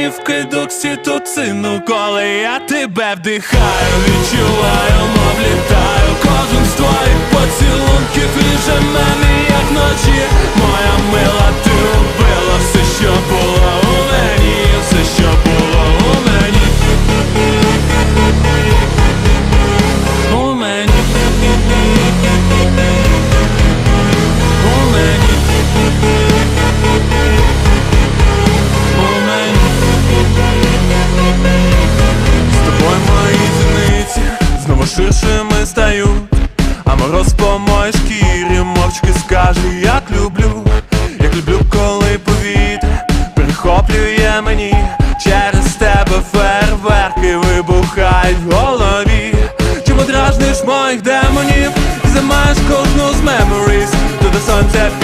мені вкиду окситоцину, коли я тебе вдихаю, відчуваю, ширшими стаю, а мороз по моїй шкірі мовчки скаже, як люблю, як люблю, коли повітря прихоплює мені через тебе фейерверки вибухають в голові. Чому дражниш моїх демонів? І займаєш кожну з меморіс, то до.